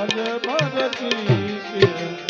અજ ભરતી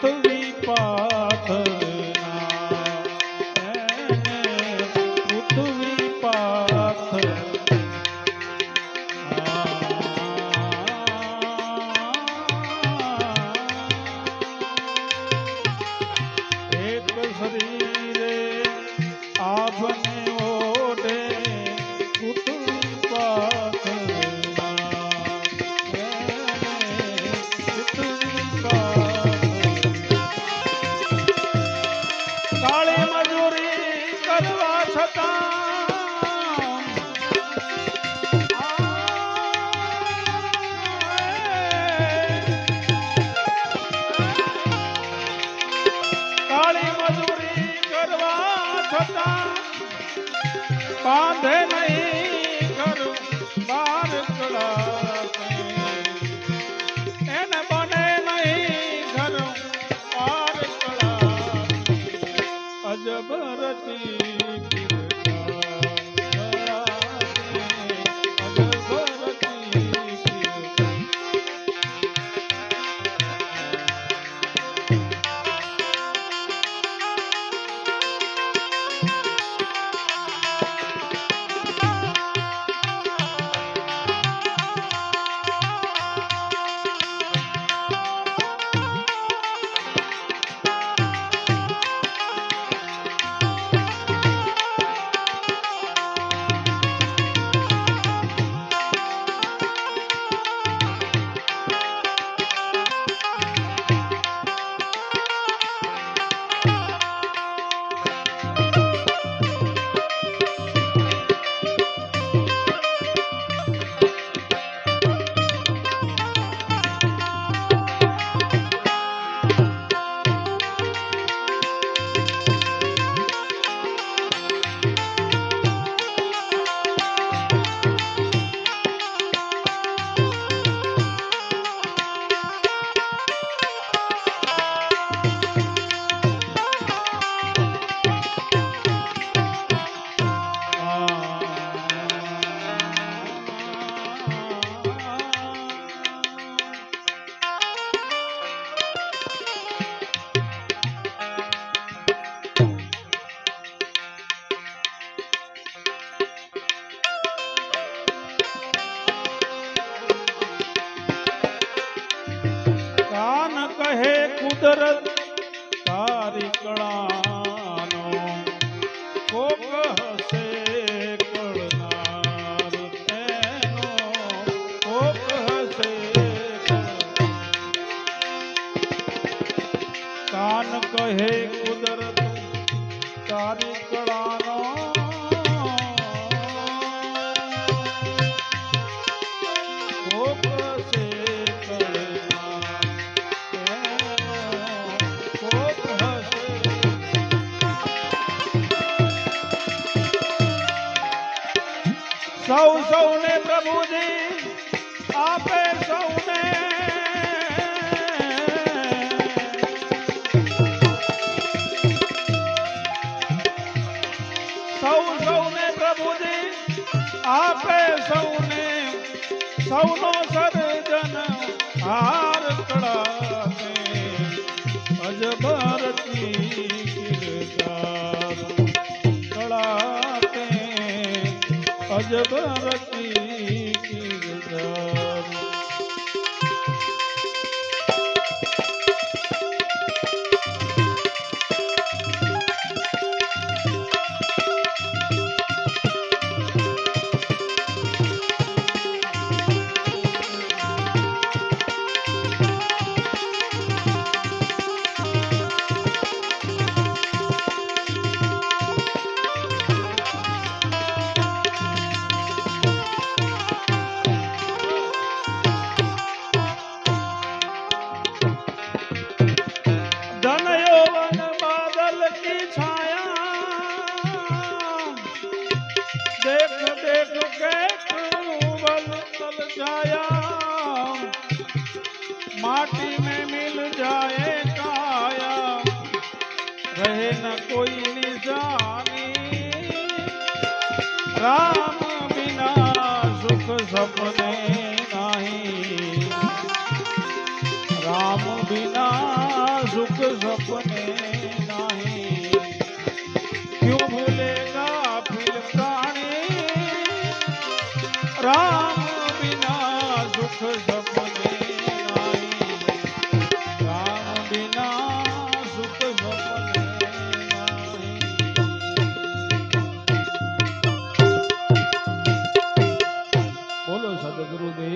Santo. કાળી મજૂરી કરવા છતાં કાળી મજૂરી કરવા છતાં બાંધે નહીં ઘર બાર કડા કુદરત તારી કળાનો કોક હશે કળનાર તેનો કોક હશે. કાન કહે કુદરત તારી કળાનો સૌ સૌને પ્રભુજી, આપે સૌને. સૌ સૌને પ્રભુજી, આપે સૌને. સૌનો સર્જન હાર કળા અજબરતી કિરદાર કળાતે અજબરતી तल जाया माटी में मिल जाए काया रहे न कोई निशानी राम बिना सुख सपने Good.